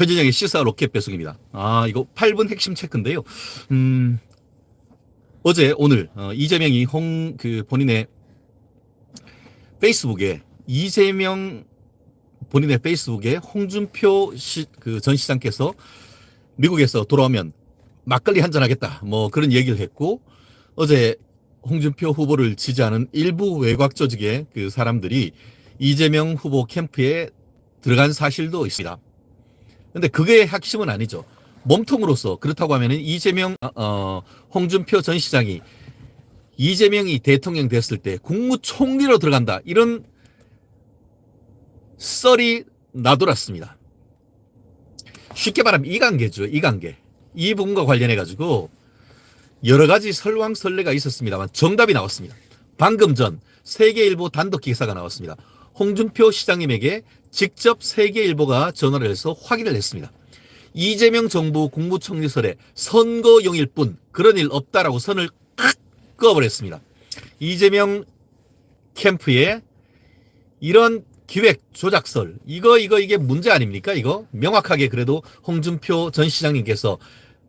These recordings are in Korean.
최진영의 시사 로켓 배송입니다. 아, 이거 8분 핵심 체크인데요. 음, 어제, 오늘, 어, 이재명이 홍, 그, 본인의 페이스북에, 이재명 본인의 페이스북에 홍준표 시, 그 전 시장께서 미국에서 돌아오면 막걸리 한잔 하겠다. 뭐 그런 얘기를 했고, 어제 홍준표 후보를 지지하는 일부 외곽 조직의 그 사람들이 이재명 후보 캠프에 들어간 사실도 있습니다. 근데 그게 핵심은 아니죠. 몸통으로서 그렇다고 하면은 이재명 어 홍준표 전 시장이 이재명이 대통령 됐을 때 국무총리로 들어간다 이런 썰이 나돌았습니다. 쉽게 말하면 이 관계죠. 이 관계. 이 부분과 관련해 가지고 여러 가지 설왕설래가 있었습니다만 정답이 나왔습니다. 방금 전 세계일보 단독 기사가 나왔습니다. 홍준표 시장님에게 직접 세계일보가 전화를 해서 확인을 했습니다. 이재명 정부 국무총리설에 선거용일 뿐 그런 일 없다라고 선을 칵 그어버렸습니다. 이재명 캠프에 이런 기획 조작설 이거 이거 이게 문제 아닙니까 이거 명확하게 그래도 홍준표 전 시장님께서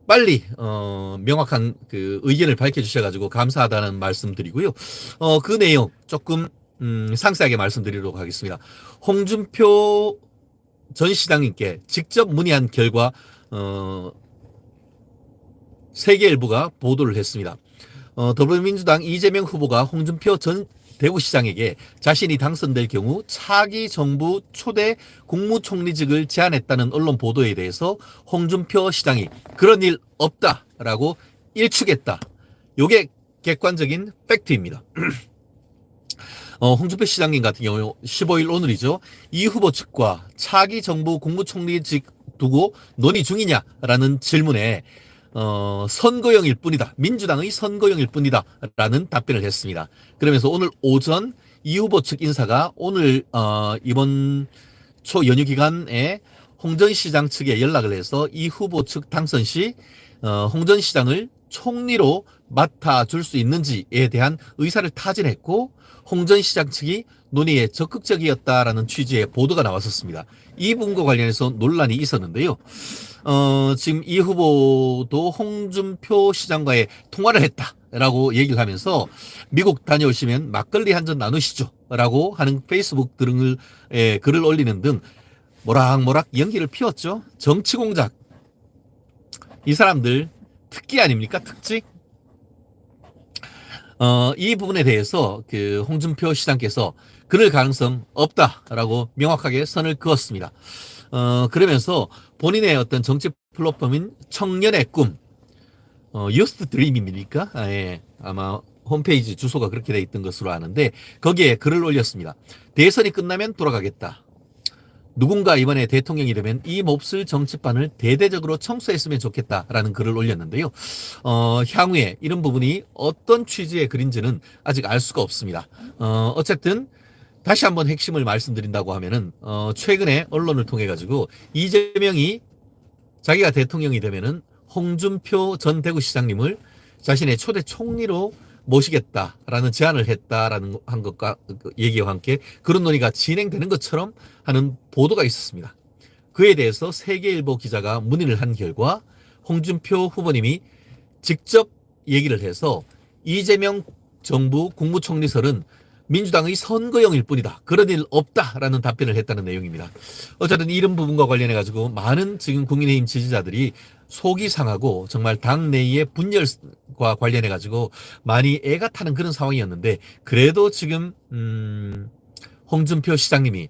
빨리 어 명확한 그 의견을 밝혀 주셔 가지고 감사하다는 말씀드리고요. 어 그 내용 조금 음, 상세하게 말씀드리도록 하겠습니다. 홍준표 전 시장님께 직접 문의한 결과 어, 세계일보가 보도를 했습니다. 어, 더불어민주당 이재명 후보가 홍준표 전 대구시장에게 자신이 당선될 경우 차기 정부 초대 국무총리직을 제안했다는 언론 보도에 대해서 홍준표 시장이 그런 일 없다라고 일축했다. 요게 객관적인 팩트입니다. 어, 홍준표 시장님 같은 경우 15일 오늘이죠. 이 후보 측과 차기 정부 국무총리직 두고 논의 중이냐라는 질문에 어, 선거용일 뿐이다. 민주당의 선거용일 뿐이다. 라는 답변을 했습니다. 그러면서 오늘 오전 이 후보 측 인사가 오늘, 어, 이번 초 연휴 기간에 홍전 시장 측에 연락을 해서 이 후보 측 당선 시, 어, 홍전 시장을 총리로 맡아줄 수 있는지에 대한 의사를 타진했고, 홍전 시장 측이 논의에 적극적이었다라는 취지의 보도가 나왔었습니다. 이 부분과 관련해서 논란이 있었는데요. 어, 지금 이 후보도 홍준표 시장과의 통화를 했다라고 얘기를 하면서 미국 다녀오시면 막걸리 한 잔 나누시죠. 라고 하는 페이스북 등을, 에, 글을 올리는 등 모락모락 연기를 피웠죠. 정치 공작. 이 사람들 특기 아닙니까? 특직? 어, 이 부분에 대해서 그 홍준표 시장께서 그럴 가능성 없다라고 명확하게 선을 그었습니다. 어, 그러면서 본인의 어떤 정치 플랫폼인 청년의 꿈, 어, 유스트 드림입니까? 아, 예. 아마 홈페이지 주소가 그렇게 돼 있던 것으로 아는데 거기에 글을 올렸습니다. 대선이 끝나면 돌아가겠다. 누군가 이번에 대통령이 되면 이 몹쓸 정치판을 대대적으로 청소했으면 좋겠다라는 글을 올렸는데요. 어, 향후에 이런 부분이 어떤 취지의 글인지는 아직 알 수가 없습니다. 어, 어쨌든 다시 한번 핵심을 말씀드린다고 하면은 어, 최근에 언론을 통해 가지고 이재명이 자기가 대통령이 되면은 홍준표 전 대구시장님을 자신의 초대 총리로 모시겠다라는 제안을 했다라는 한 것과 그 얘기와 함께 그런 논의가 진행되는 것처럼 하는 보도가 있었습니다. 그에 대해서 세계일보 기자가 문의를 한 결과 홍준표 후보님이 직접 얘기를 해서 이재명 정부 국무총리설은 민주당의 선거용일 뿐이다. 그런 일 없다라는 답변을 했다는 내용입니다. 어쨌든 이런 부분과 관련해 가지고 많은 지금 국민의힘 지지자들이 속이 상하고 정말 당 내의 분열과 관련해 가지고 많이 애가 타는 그런 상황이었는데 그래도 지금 음 홍준표 시장님이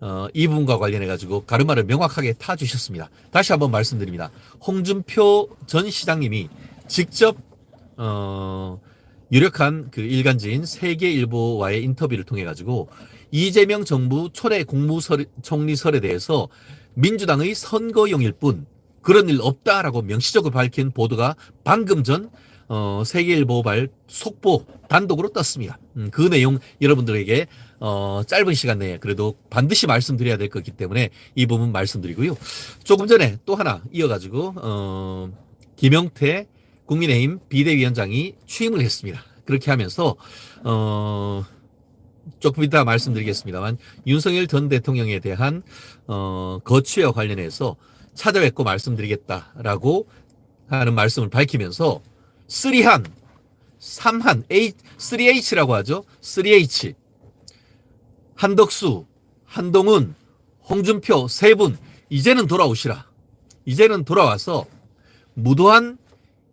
어, 이 부분과 관련해 가지고 가르마를 명확하게 타 주셨습니다. 다시 한번 말씀드립니다. 홍준표 전 시장님이 직접 어 유력한 그 일간지인 세계일보와의 인터뷰를 통해 가지고 이재명 정부 초대 국무총리설에 대해서 민주당의 선거용일 뿐 그런 일 없다라고 명시적으로 밝힌 보도가 방금 전 어, 세계일보발 속보 단독으로 떴습니다. 음, 그 내용 여러분들에게 어, 짧은 시간 내에 그래도 반드시 말씀드려야 될 거기 때문에 이 부분 말씀드리고요. 조금 전에 또 하나 이어가지고 어, 김영태 국민의힘 비대위원장이 취임을 했습니다. 그렇게 하면서 어, 조금 이따 말씀드리겠습니다만 윤석열 전 대통령에 대한 어, 거취와 관련해서 찾아뵙고 말씀드리겠다라고 하는 말씀을 밝히면서 3한, 3한, A, 3H라고 하죠. 3H. 한덕수, 한동훈, 홍준표 세 분, 이제는 돌아오시라. 이제는 돌아와서 무도한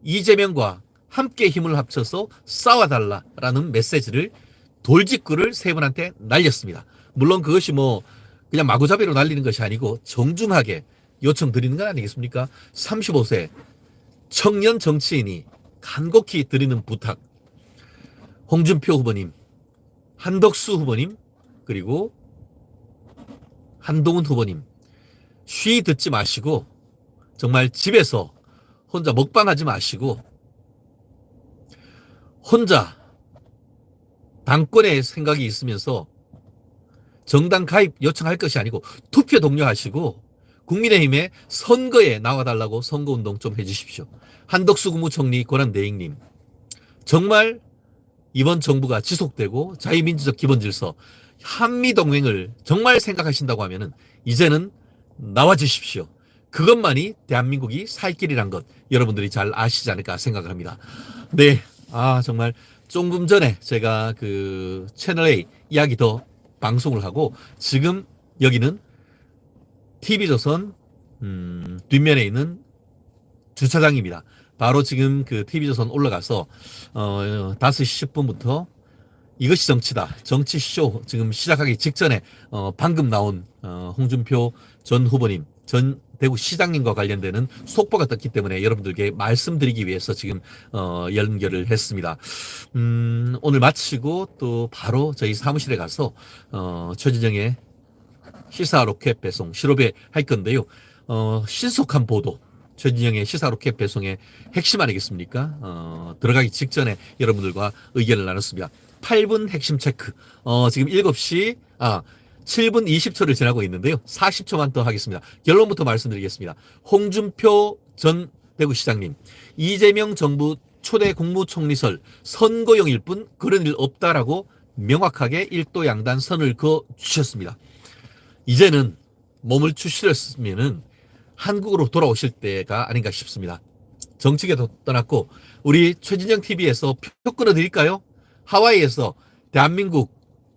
이재명과 함께 힘을 합쳐서 싸워달라라는 메시지를 돌직구를 세 분한테 날렸습니다. 물론 그것이 뭐 그냥 마구잡이로 날리는 것이 아니고 정중하게 요청드리는 건 아니겠습니까? 35세 청년 정치인이 간곡히 드리는 부탁. 홍준표 후보님, 한덕수 후보님, 그리고 한동훈 후보님, 쉬 듣지 마시고 정말 집에서 혼자 먹방하지 마시고 혼자 당권의 생각이 있으면서 정당 가입 요청할 것이 아니고 투표 독려하시고 국민의힘의 선거에 나와달라고 선거운동 좀 해주십시오. 한덕수 국무총리 권한대행님 정말 이번 정부가 지속되고 자유민주적 기본질서 한미동맹을 정말 생각하신다고 하면은 이제는 나와 주십시오. 그것만이 대한민국이 살 길이란 것 여러분들이 잘 아시지 않을까 생각을 합니다. 네. 아, 정말 조금 전에 제가 그 채널 A 이야기 더 방송을 하고 지금 여기는 TV조선 음, 뒷면에 있는 주차장입니다. 바로 지금 그 TV조선 올라가서 어, 5시 10분부터 이것이 정치다. 정치 쇼 지금 시작하기 직전에 어, 방금 나온 어, 홍준표 전 후보님, 전 대구 시장님과 관련되는 속보가 떴기 때문에 여러분들께 말씀드리기 위해서 지금 어, 연결을 했습니다. 음, 오늘 마치고 또 바로 저희 사무실에 가서 어, 최진정의 시사 로켓 배송 실업에 할 건데요. 어, 신속한 보도. 최진영의 시사 로켓 배송의 핵심 아니겠습니까? 어, 들어가기 직전에 여러분들과 의견을 나눴습니다. 8분 핵심 체크. 어, 지금 7시, 아, 7분 20초를 지나고 있는데요. 40초만 더 하겠습니다. 결론부터 말씀드리겠습니다. 홍준표 전 대구시장님, 이재명 정부 초대 국무총리설 선거용일 뿐 그런 일 없다라고 명확하게 일도 양단 선을 그어 주셨습니다. 이제는 몸을 추스렸으면은 한국으로 돌아오실 때가 아닌가 싶습니다. 정치계도 떠났고 우리 최진영 TV에서 표 끊어드릴까요? 하와이에서 대한민국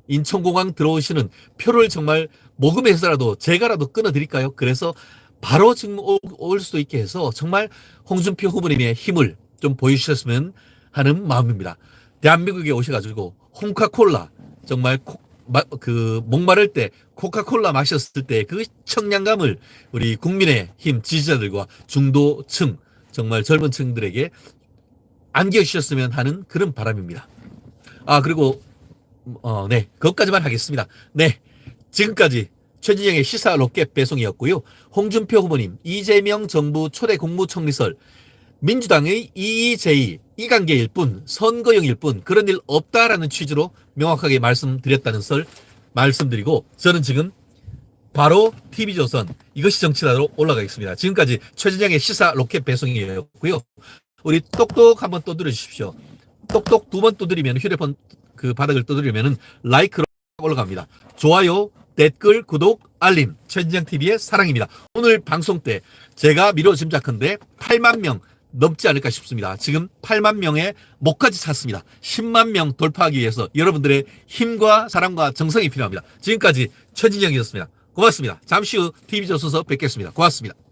인천공항 들어오시는 표를 정말 모금해서라도 제가라도 끊어드릴까요? 그래서 바로 지금 올, 올 수도 있게 해서 정말 홍준표 후보님의 힘을 좀 보여주셨으면 하는 마음입니다. 대한민국에 오셔가지고 홍카콜라 정말 코, 마, 그 목마를 때 코카콜라 마셨을 때 그 청량감을 우리 국민의 힘 지지자들과 중도층 정말 젊은 층들에게 안겨주셨으면 하는 그런 바람입니다. 아 그리고 어, 네 그것까지만 하겠습니다. 네 지금까지 최진영의 시사 로켓 배송이었고요. 홍준표 후보님 이재명 정부 초대 국무총리설 민주당의 EEJ 이 관계일 뿐 선거용일 뿐 그런 일 없다라는 취지로 명확하게 말씀드렸다는 설 말씀드리고 저는 지금 바로 TV조선 이것이 정치다로 올라가겠습니다. 지금까지 최진영의 시사 로켓 배송이었고요. 우리 똑똑 한번 떠들어 주십시오. 똑똑 두 번 떠들이면 휴대폰 그 바닥을 떠들이면은 라이크로 올라갑니다. 좋아요, 댓글, 구독, 알림, 최진영 TV의 사랑입니다. 오늘 방송 때 제가 미뤄 짐작한데 8만 명 넘지 않을까 싶습니다. 지금 8만 명의 목까지 찼습니다. 10만 명 돌파하기 위해서 여러분들의 힘과 사랑과 정성이 필요합니다. 지금까지 최진영이었습니다. 고맙습니다. 잠시 후 TV조선서 뵙겠습니다. 고맙습니다.